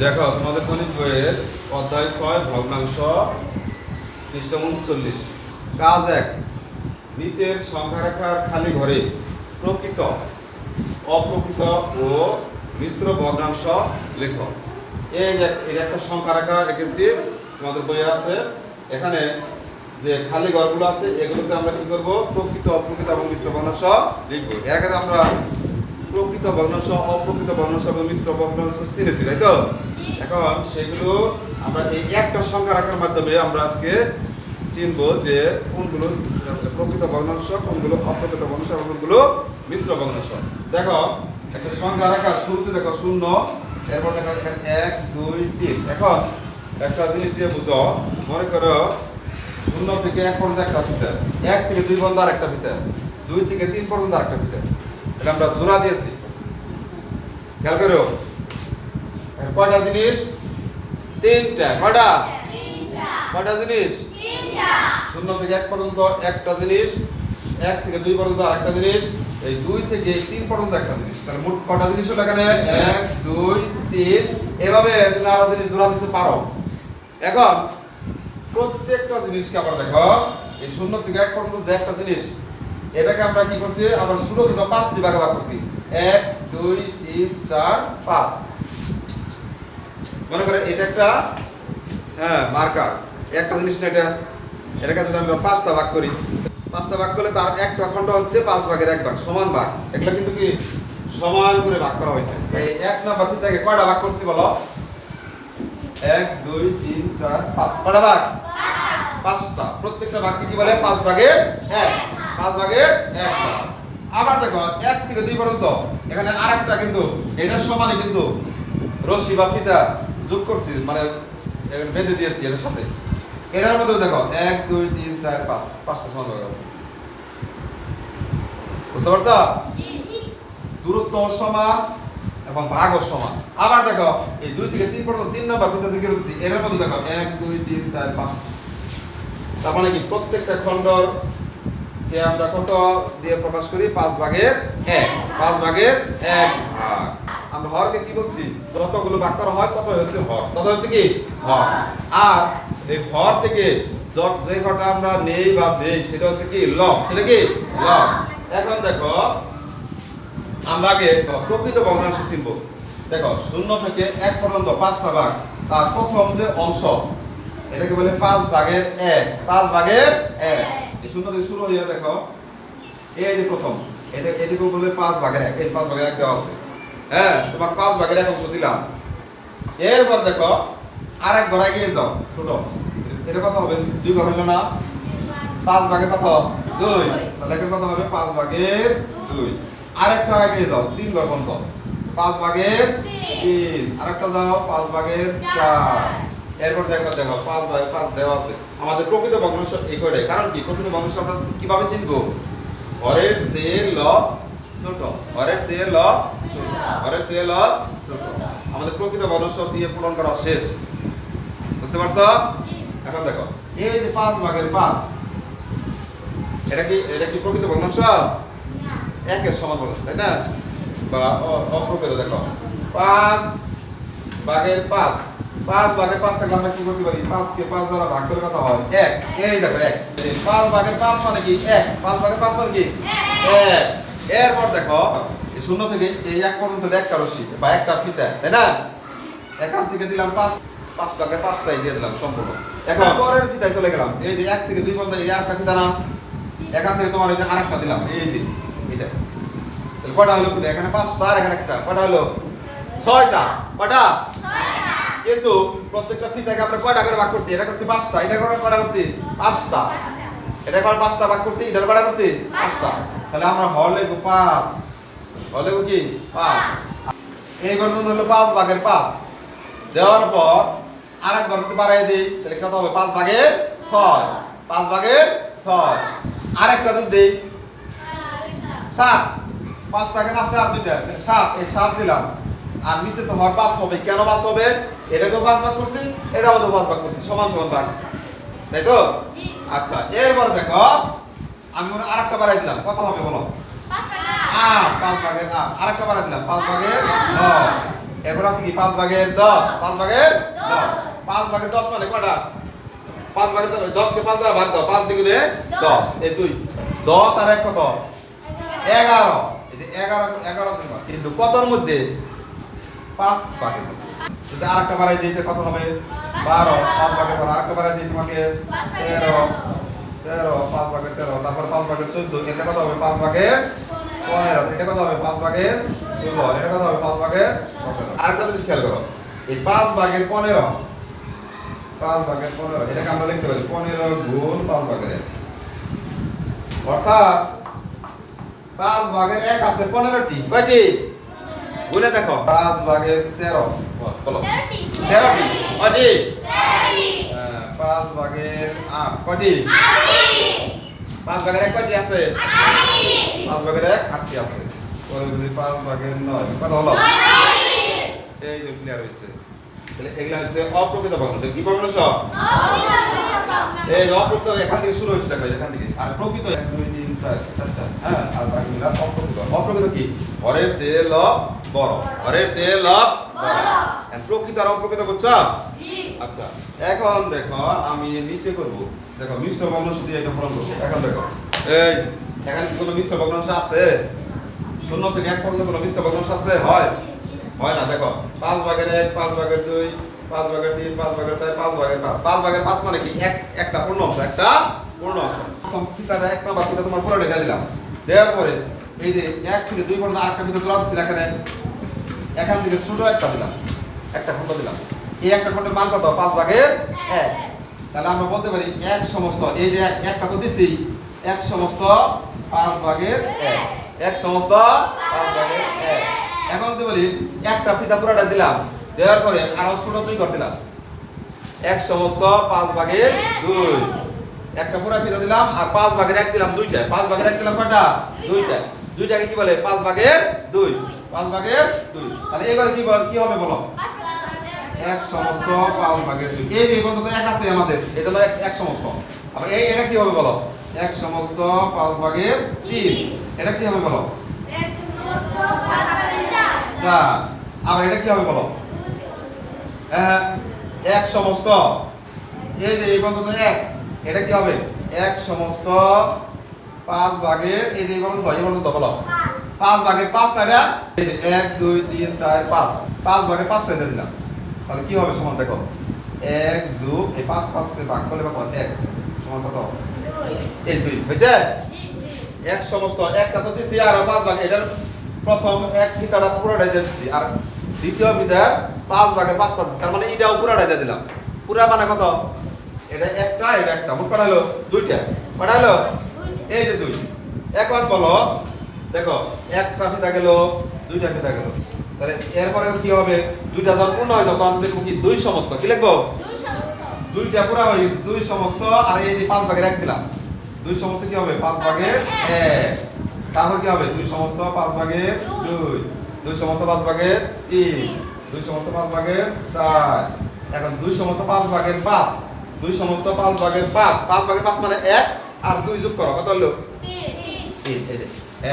দেখো, তোমাদের গণিত বইয়ের অধ্যায় ছয়, ভগ্নাংশ পৃষ্ঠা উনচল্লিশ। কাজ এক, নিচের সংখ্যা রেখার খালি ঘরে প্রকৃত, অপ্রকৃত ও মিশ্র ভগ্নাংশ লেখ। এই যে এটা একটা সংখ্যা রেখা রেখেছি, তোমাদের বইয়ে আছে। এখানে যে খালি ঘরগুলো আছে, এগুলোতে আমরা কি করব? প্রকৃত, অপ্রকৃত এবং মিশ্র ভগ্নাংশ লিখব। এর আমরা প্রকৃত ভগ্নাংশ অপ্রকৃত ভগ্নাংশ এবং মিশ্র ভগ্নাংশ চিনেছি তাই তো? এখন সেগুলো আমরা এই একটা সংখ্যা রাখার মাধ্যমে আমরা আজকে চিনবো যে কোনগুলো প্রকৃত ভগ্নাংশ কোনগুলো অপ্রকৃত ভগ্নাংশ এবং কোনগুলো মিশ্র ভগ্নাংশ দেখো একটা সংখ্যা রাখার শুরুতে দেখো শূন্য এরপর দেখো এখানে এক দুই তিন। এখন একটা জিনিস দিয়ে বুঝো মনে করো শূন্য থেকে এক পর্যন্ত একটা ফিতার এক থেকে দুই পর্যন্ত আর একটা ফিতার দুই থেকে তিন পর্যন্ত আর একটা ফিতার এটা আমরা জোড়া দিয়েছি। খেয়াল করো। কয়টা জিনিস? তিনটা। কয়টা? কয়টা জিনিস? শূন্য থেকে এক পর্যন্ত একটা জিনিস এক থেকে দুই পর্যন্ত আরেকটা জিনিস এই দুই থেকে তিন পর্যন্ত একটা জিনিস। তাহলে মোট কটা জিনিস হলো এখানে? এক দুই তিন। এভাবে তুমি আরও জিনিস জোড়া দিতে পারো। এখন প্রত্যেকটা জিনিসকে আবার দেখো এই শূন্য থেকে এক পর্যন্ত যে একটা জিনিস এটাকে আমরা কি করছি? আবার ছোট ছোট পাঁচটি ভাগে ভাগ করছি। এক দুই তিন চার পাঁচ। মনে করে এটা একটা হ্যাঁ মার্কার একটা জিনিস না এটা? এটাকে যদি আমরা পাঁচটা ভাগ করি পাঁচটা ভাগ করলে তার একটা খণ্ড হচ্ছে পাঁচ ভাগের এক ভাগ সমান ভাগ। এগুলো কিন্তু কি? সমান করে ভাগ করা হয়েছে। এই এক নাম্বার থেকে কয়টা ভাগ করছি বলো? এক দুই তিন চার পাঁচ। কয়টা ভাগ? পাঁচটা। প্রত্যেকটা ভাগকে কি বলে? পাঁচ ভাগের এক। পাঁচ ভাগের এক আবার দেখো এক থেকে দুই পর্যন্ত। এখানে আরেকটা কিন্তু এটার সমানই কিন্তু রশ্মি বা ফিতা যোগ করছি মানে বেঁধে দিয়েছি এটার সাথে। এটার মধ্যে দেখো এক দুই তিন চার পাঁচ পাঁচটা সমান ভাগ বুঝতে পারছ? দূরত্ব সমান এবং ভাগও সমান। আবার দেখো এই দুই থেকে তিন পর্যন্ত তিন নম্বর ফিতা থেকে রয়েছি এটার মধ্যে দেখো এক দুই তিন চার পাঁচ তার মানে কি প্রত্যেকটা খণ্ডর কে আমরা কত দিয়ে প্রকাশ করি? পাঁচ ভাগের এক। পাঁচ ভাগের এক ভাগ। আমরা হরকে কি বলছি? যতগুলো করা হয় তত হচ্ছে হর। তত হচ্ছে কি? হর। আর এই হর থেকে যত যে কটা আমরা নেই বা দেই, সেটা হচ্ছে কি? লব। সেটা কি? লব। এখন দেখো, আমরা আগে প্রকৃত ভগ্নাংশ চিনব। দেখো, শূন্য থেকে এক পর্যন্ত পাঁচটা ভাগ, তার প্রথম যে অংশ, এটাকে বলে পাঁচ ভাগের এক। পাঁচ ভাগের এক। শূন্য থেকে শুরু হইয়া দেখো এই যে প্রথম এটা এটুকু বলে পাঁচ ভাগের এক এই পাঁচ ভাগের এক দেওয়া আছে। হ্যাঁ তোমার পাঁচ ভাগের এক অংশ দিলাম। এরপর দেখো আর এক ঘর এগিয়ে যাও ছোট। এটা কত হবে? দুই ঘর হইল না? পাঁচ ভাগে কত? দুই। তাহলে এখানে কত হবে? পাঁচ ভাগের দুই। আরেকটা এগিয়ে যাও তিন ঘর পর্যন্ত। পাঁচ ভাগের তিন। আরেকটা যাও পাঁচ ভাগের চার। এরপর দেখো দেখো পাঁচ ভাগের পাঁচ দেওয়া আছে। আমাদের প্রকৃত ভগ্নাংশ এই কয়টাই কারণ কি? প্রকৃত ভগ্নাংশ আমরা কীভাবে চিনবো? হরের সে ল ছোট। হরের সে ল ছোট। হরের সে ল ছোট। আমাদের প্রকৃত ভগ্নাংশ দিয়ে পূরণ করা শেষ। বুঝতে পারছ? এখন দেখো এই যে পাঁচ ভাগের পাঁচ এটা কি এটা কি প্রকৃত ভগ্নাংশ একের সমান ভগ্নাংশ তাই না? বা অপ্রকৃত দেখো। পাঁচ ভাগের পাঁচ পাঁচ ভাগের পাঁচ থাকলে আমরা কি করতে পারি? পাঁচকে পাঁচ দ্বারা ভাগ করে কথা হয়? এক। এই দেখো, এক। পাঁচ ভাগের পাঁচ মানে কি? এক। পাঁচ ভাগের পাঁচ মানে কি? এক। এরপর দেখো শূন্য থেকে এই এক পর্যন্ত একটা রশি বা একটা ফিতা, তাই না? এখান থেকে দিলাম পাঁচ। পাঁচ ভাগের পাঁচটাই দিয়ে দিলাম সম্পূর্ণ। এখন পরের ফিতায় চলে গেলাম। এই যে এক থেকে দুই পর্যন্ত, এই একটা ফিতা না? এখান থেকে তোমার এই যে আরেকটা দিলাম। এই যে এটা কটা হলো এখানে পাঁচটা আর এখানে একটা। কটা হলো? ছয়টা। কটা কিন্তু প্রত্যেকটা ফিতাকে আমরা কয়টা করে ভাগ করছি? এটা করছি পাঁচটা, এটা করে কয়টা করছি? পাঁচটা। এটা করে পাঁচটা ভাগ করছি? এটা কয়টা করছি? পাঁচটা। তাহলে আমরা লেখবো পাঁচ। লেখবো কি? পাঁচ। এই গঠন হলো পাঁচ ভাগের পাঁচ। দেওয়ার পর আরেক গঠনতে বাড়াই দিই, তাহলে কত হবে? পাঁচ ভাগের ছয়। পাঁচ ভাগের ছয়। আরেকটা যদি দিই, সাত। পাঁচটা কেন আছে আর দুইটা সাত। এই সাত দিলাম। আর নিচে তো হর পাঁচ হবে। কেন পাঁচ হবে? এটাকেও পাঁচ ভাগ করছি এটা আমাদের পাঁচ ভাগ করছি সমান সমান ভাগ। তাই তো? আচ্ছা এরপরে দেখো আমি মনে হয় আরেকটা বাড়াই দিলাম। কত হবে বলো? আট। পাঁচ ভাগের আট। আরেকটা বাড়াই দিলাম পাঁচ ভাগের নয় এরপর আছে কি? পাঁচ ভাগের দশ। পাঁচ ভাগের দশ। পাঁচ ভাগের দশ মানে কটা? পাঁচ ভাগের দশকে পাঁচ দ্বারা ভাগ দাও। পাঁচ দ্বিগুণে দশ। এই দুই। দশ আর এক কত? এগারো। এই যে এগারো এগারো কিন্তু কতর মধ্যে? পাঁচ মধ্যে যদি আরেকটা বাড়াই দিতে কত হবে বারো পাঁচ ভাগের পর আরেকটা বাড়াই দিই তোমাকে তেরো তেরো পাঁচ ভাগের তেরো তারপর পাঁচ ভাগের চোদ্দ এটা কত হবে পাঁচ ভাগের পনেরো এটা কত হবে পাঁচ ভাগের ষোলো এটা কত হবে পাঁচ ভাগের সতেরো আরেকটা জিনিস খেয়াল করো এই পাঁচ ভাগের পনেরো পাঁচ ভাগের পনেরো এটাকে আমরা লিখতে পারি পনেরো গুণ পাঁচ ভাগের এক অর্থাৎ পাঁচ ভাগের এক আছে পনেরোটি কয়টি গুনে দেখো। পাঁচ ভাগের তেরো। বলো। তেরোটি। কয়টি? হ্যাঁ, পাঁচ ভাগের আট। কয়টি? পাঁচ ভাগের এক কয়টি আছে? পাঁচ ভাগের এক আটটি আছে। পরে যদি পাঁচ ভাগের নয় কত হলো? এই যে ক্লিয়ার হয়েছে। তাহলে এগুলা হচ্ছে অপ্রকৃত ভগ্নাংশ কি ভগ্নাংশ এই অপ্রকৃত এখান থেকে শুরু হয়েছে দেখো এখান থেকে। আর প্রকৃত এক দুই তিন চার চারটা হ্যাঁ আর বাকিগুলা অপ্রকৃত। অপ্রকৃত কি? হরের চেয়ে লব বড় হরের চেয়ে লব বড় প্রকৃত আর অপ্রকৃত বুঝছ আচ্ছা এখন দেখো আমি নিচে করব। দেখো মিশ্র ভগ্নাংশ দিয়ে এটা ফলন করব এখন দেখো এই এখানে কি কোনো মিশ্র ভগ্নাংশ আছে? শূন্য থেকে এক পর্যন্ত কোনো মিশ্র ভগ্নাংশ আছে? হয়। হয় না দেখো পাঁচ ভাগের এক পাঁচ ভাগের দুই পাঁচ ভাগের তিন, পাঁচ ভাগের চার, পাঁচ ভাগের পাঁচ। পাঁচ ভাগের পাঁচ মানে কি? এক, একটা পূর্ণ অংশ, একটা পূর্ণ অংশ। ফিতাটা এক নম্বর ফিতা তোমার পুরো ঢেকে দিলাম। দেওয়ার পরে এই যে এক থেকে দুই পর্যন্ত আরেকটা ফিতা জোড়া দিচ্ছি এখানে এখান থেকে ছোট একটা দিলাম, একটা খন্ড দিলাম। এই একটা খন্ডের মান কত? পাঁচ ভাগের এক। তাহলে আমরা বলতে পারি এক সমস্ত, এই যে এক- একটা তো দিচ্ছি এক সমস্ত পাঁচ ভাগের এক। এক সমস্ত পাঁচ ভাগের এক। এখন যদি বলি, একটা ফিতা পুরাটা দিলাম দেওয়ার পরে আরও ছোট দুই করে দিলাম। এক সমস্ত পাঁচ ভাগের দুই। একটা পুরা ফিতা দিলাম আর পাঁচ ভাগের এক দিলাম দুইটা। পাঁচ ভাগের এক দিলাম কয়টা? দুইটা। দুইটাকে কি বলে? পাঁচ ভাগের দুই। পাঁচ ভাগের দুই। তাহলে এবার কি বল কি হবে বলো? এক সমস্ত পাঁচ ভাগের দুই। এই যে পর্যন্ত এক আছে আমাদের। এটা হলো এক সমস্ত। আবার এই এটা কি হবে বলো? এক সমস্ত পাঁচ ভাগের তিন। এটা কি হবে বলো? চার। আবার এটা কি হবে বলো? এক সমস্ত। এই যে এই পর্যন্ত এক, এটা কি হবে? এক সমস্ত পাঁচ ভাগের, এই যে এই পর্যন্ত এই পর্যন্ত বলো পাঁচ ভাগের পাঁচটা এটা এই যে এক, দুই, তিন, চার, পাঁচ। পাঁচ ভাগের পাঁচটা এটা দিলাম। তাহলে কি হবে সমান দেখো? এক যোগ, এই পাঁচ পাঁচকে ভাগ করলে কত? এক। সমান কত? এই দুই, হয়েছে? এক সমস্ত, একটা তো দিছি, আর পাঁচ ভাগ, এটার প্রথম এক ফিতাটা পুরোটাই দিয়ে আর দ্বিতীয় ফিতা পাঁচ ভাগের পাঁচটা তার মানে এটাও পুরোটাই দিয়ে দিলাম। পুরা মানে কত? এটা একটা এটা একটা। মোট কটা হলো দুইটা। কটা হলো এই যে দুই। এখন বলো। দেখো একটা ফিতা গেল দুইটা ফিতা গেল। তাহলে এরপরে কি হবে? দুইটা যখন পূর্ণ হয় তখন দেখব কি দুই সমস্ত। কি লিখব? দুইটা পুরা হয়ে গেছে দুই সমস্ত। আর এই যে পাঁচ ভাগের এক দিলাম। দুই সমস্ত কি হবে? পাঁচ ভাগের এক। তারপর কি হবে? দুই সমস্ত পাঁচ ভাগের দুই। দুই। সমস্ত পাঁচ ভাগের তিন। দুই সমস্ত পাঁচ ভাগের চার। এখন দুই সমস্ত পাঁচ ভাগের পাঁচ। দুই সমস্ত পাঁচ ভাগের পাঁচ। পাঁচ ভাগের পাঁচ মানে এক আর দুই যোগ করো কত হলো? তিন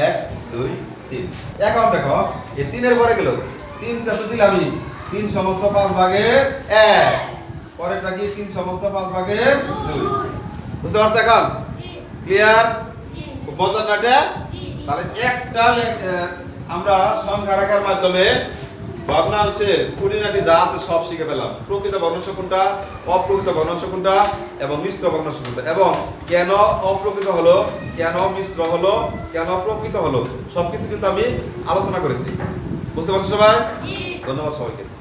এক দুই তিন। এখন দেখো এই তিনের পরে গেল। তিনটা তো দিলামই তিন সমস্ত পাঁচ ভাগের এক। পরেরটা কি? তিন সমস্ত পাঁচ ভাগের দুই। বুঝতে পারছ এখন? ক্লিয়ার মজার না তাহলে একটা আমরা সংখ্যা রাখার মাধ্যমে ভগ্নাংশের খুঁটিনাটি যা আছে সব শিখে পেলাম। প্রকৃত ভগ্নাংশ কোনটা? অপ্রকৃত ভগ্নাংশ কোনটা? এবং মিশ্র ভগ্নাংশ কোনটা? এবং কেন অপ্রকৃত হলো? কেন মিশ্র হলো? কেন প্রকৃত হলো? সবকিছু কিন্তু আমি আলোচনা করেছি। বুঝতে পারছ সবাই? ধন্যবাদ সবাইকে।